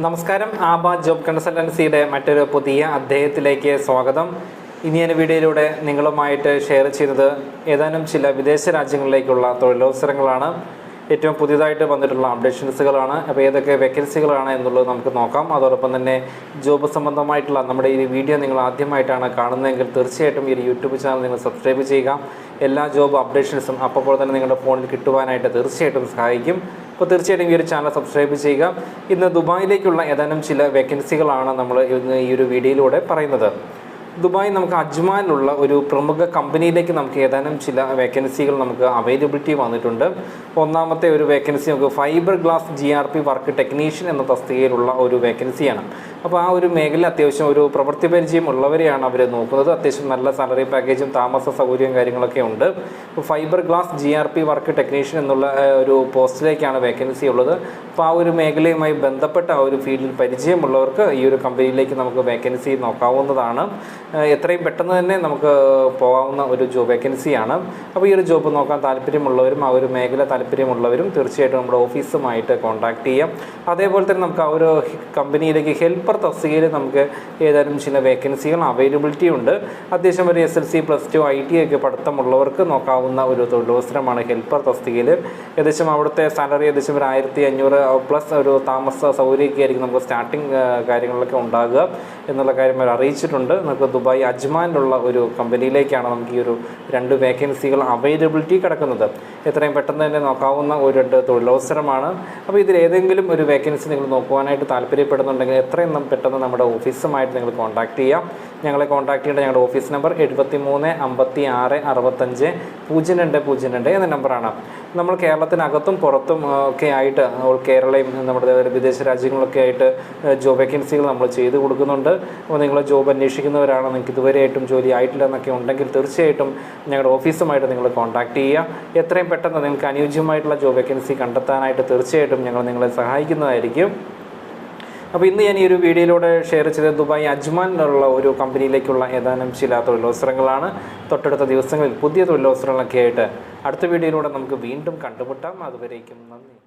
നമസ്കാരം. ആബ ജോബ് കൺസൾട്ടൻസിയുടെ മറ്റൊരു പുതിയ അദ്ദേഹത്തിലേക്ക് സ്വാഗതം. ഇനി ഞാൻ വീഡിയോയിലൂടെ നിങ്ങളുമായിട്ട് ഷെയർ ചെയ്തത് ഏതാനും ചില വിദേശ രാജ്യങ്ങളിലേക്കുള്ള തൊഴിലവസരങ്ങളാണ്. ഏറ്റവും പുതിയതായിട്ട് വന്നിട്ടുള്ള അപ്ഡേഷൻസുകളാണ്. അപ്പോൾ ഏതൊക്കെ വേക്കൻസികളാണ് എന്നുള്ളത് നമുക്ക് നോക്കാം. അതോടൊപ്പം തന്നെ ജോബ് സംബന്ധമായിട്ടുള്ള നമ്മുടെ ഈ വീഡിയോ നിങ്ങൾ ആദ്യമായിട്ടാണ് കാണുന്നതെങ്കിൽ തീർച്ചയായിട്ടും ഈ യൂട്യൂബ് ചാനൽ നിങ്ങൾ സബ്സ്ക്രൈബ് ചെയ്യുക. എല്ലാ ജോബ് അപ്ഡേഷൻസും അപ്പോൾ തന്നെ നിങ്ങളുടെ ഫോണിൽ കിട്ടുവാനായിട്ട് തീർച്ചയായിട്ടും സഹായിക്കും. അപ്പോൾ തീർച്ചയായിട്ടും ഈ ഒരു ചാനൽ സബ്സ്ക്രൈബ് ചെയ്യുക. ഇന്ന് ദുബായിലേക്കുള്ള ഏതാനും ചില വേക്കൻസികളാണ് നമ്മൾ ഇന്ന് ഈ ഒരു വീഡിയോയിലൂടെ പറയുന്നത്. ദുബായ് നമുക്ക് അജ്മാനിലുള്ള ഒരു പ്രമുഖ കമ്പനിയിലേക്ക് നമുക്ക് ഏതാനും ചില വേക്കൻസികൾ നമുക്ക് അവൈലബിലിറ്റി വന്നിട്ടുണ്ട്. ഒന്നാമത്തെ ഒരു വേക്കൻസി നമുക്ക് fibre glass G work technician എന്ന തസ്തികയിലുള്ള ഒരു വേക്കൻസിയാണ് അപ്പോൾ ആ ഒരു മേഖല അത്യാവശ്യം ഒരു പ്രവൃത്തി പരിചയം ഉള്ളവരെയാണ് അവർ നോക്കുന്നത്. അത്യാവശ്യം നല്ല സാലറി പാക്കേജും താമസ സൗകര്യവും കാര്യങ്ങളൊക്കെ ഉണ്ട്. Fibre glass G R P work technician എന്നുള്ള ഒരു പോസ്റ്റിലേക്കാണ് വേക്കൻസി ഉള്ളത്. അപ്പോൾ ആ ഒരു മേഖലയുമായി ബന്ധപ്പെട്ട ആ ഒരു ഫീൽഡിൽ പരിചയമുള്ളവർക്ക് ഈ ഒരു കമ്പനിയിലേക്ക് നമുക്ക് വേക്കൻസി നോക്കാവുന്നതാണ്. എത്രയും പെട്ടെന്ന് തന്നെ നമുക്ക് പോകാവുന്ന ഒരു ജോബ് വേക്കൻസിയാണ് അപ്പോൾ ഈ ഒരു ജോബ് നോക്കാൻ താല്പര്യമുള്ളവരും ആ ഒരു മേഖല താല്പര്യമുള്ളവരും തീർച്ചയായിട്ടും നമ്മുടെ ഓഫീസുമായിട്ട് കോൺടാക്ട് ചെയ്യാം. അതേപോലെ തന്നെ നമുക്ക് ആ ഒരു കമ്പനിയിലേക്ക് തസ്തികയിൽ നമുക്ക് ഏതാനും ചില വേക്കൻസികൾ അവൈലബിലിറ്റി ഉണ്ട്. അത്യാവശ്യം ഒരു S L C plus two I T ഒക്കെ പഠിത്തമുള്ളവർക്ക് നോക്കാവുന്ന ഒരു തൊഴിലവസരമാണ് ഹെൽപ്പർ തസ്തികയിൽ. ഏകദേശം അവിടുത്തെ സാലറി ഏകദേശം ഒരു ആയിരത്തി അഞ്ഞൂറ് പ്ലസ് ഒരു താമസ സൗകര്യമൊക്കെ ആയിരിക്കും നമുക്ക് സ്റ്റാർട്ടിങ് കാര്യങ്ങളിലൊക്കെ ഉണ്ടാകുക എന്നുള്ള കാര്യം അവർ അറിയിച്ചിട്ടുണ്ട്. നമുക്ക് ദുബായ് അജ്മാനിലുള്ള ഒരു കമ്പനിയിലേക്കാണ് നമുക്ക് ഈ ഒരു രണ്ട് വേക്കൻസികൾ അവൈലബിലിറ്റി കിടക്കുന്നത്. എത്രയും പെട്ടെന്ന് തന്നെ നോക്കാവുന്ന ഒരു രണ്ട് തൊഴിലവസരമാണ്. അപ്പോൾ ഇതിൽ ഏതെങ്കിലും ഒരു വേക്കൻസി നിങ്ങൾ നോക്കുവാനായിട്ട് താല്പര്യപ്പെടുന്നുണ്ടെങ്കിൽ എത്രയും നം- പെട്ടെന്ന് നമ്മുടെ ഓഫീസുമായിട്ട് നിങ്ങൾ കോൺടാക്ട് ചെയ്യാം. ഞങ്ങളെ കോൺടാക്ട് ചെയ്യേണ്ട ഞങ്ങളുടെ ഓഫീസ് നമ്പർ എഴുപത്തി മൂന്ന് അമ്പത്തി ആറ് അറുപത്തഞ്ച് പൂജ്യം രണ്ട് പൂജ്യം രണ്ട് എന്ന നമ്പറാണ് നമ്മൾ കേരളത്തിനകത്തും പുറത്തും ഒക്കെ ആയിട്ട് ഓൾ കേരളയും നമ്മുടെ വിദേശ രാജ്യങ്ങളൊക്കെ ആയിട്ട് ജോബ് വേക്കൻസികൾ നമ്മൾ ചെയ്ത് കൊടുക്കുന്നുണ്ട്. അപ്പോൾ നിങ്ങൾ ജോബ് അന്വേഷിക്കുന്നവരാണ് നിങ്ങൾക്ക് ഇതുവരെയായിട്ടും ജോലി ആയിട്ടില്ല എന്നൊക്കെ ഉണ്ടെങ്കിൽ തീർച്ചയായിട്ടും ഞങ്ങളുടെ ഓഫീസുമായിട്ട് നിങ്ങൾ കോൺടാക്ട് ചെയ്യുക. എത്രയും പെട്ടെന്ന് നിങ്ങൾക്ക് അനുയോജ്യമായിട്ടുള്ള ജോബ് വേക്കൻസി കണ്ടെത്താനായിട്ട് തീർച്ചയായിട്ടും ഞങ്ങൾ നിങ്ങളെ സഹായിക്കുന്നതായിരിക്കും. അപ്പോൾ ഇന്ന് ഞാൻ ഈ ഒരു വീഡിയോയിലൂടെ ഷെയർ ചെയ്ത ദുബായ് അജ്മാനിലുള്ള ഒരു കമ്പനിയിലേക്കുള്ള ഏതാനും ചില തൊഴിലവസരങ്ങളാണ്. തൊട്ടടുത്ത ദിവസങ്ങളിൽ പുതിയ തൊഴിലവസരങ്ങളൊക്കെ ആയിട്ട് അടുത്ത വീഡിയോയിലൂടെ നമുക്ക് വീണ്ടും കണ്ടുമുട്ടാം. അതുവരേക്കും നന്ദി.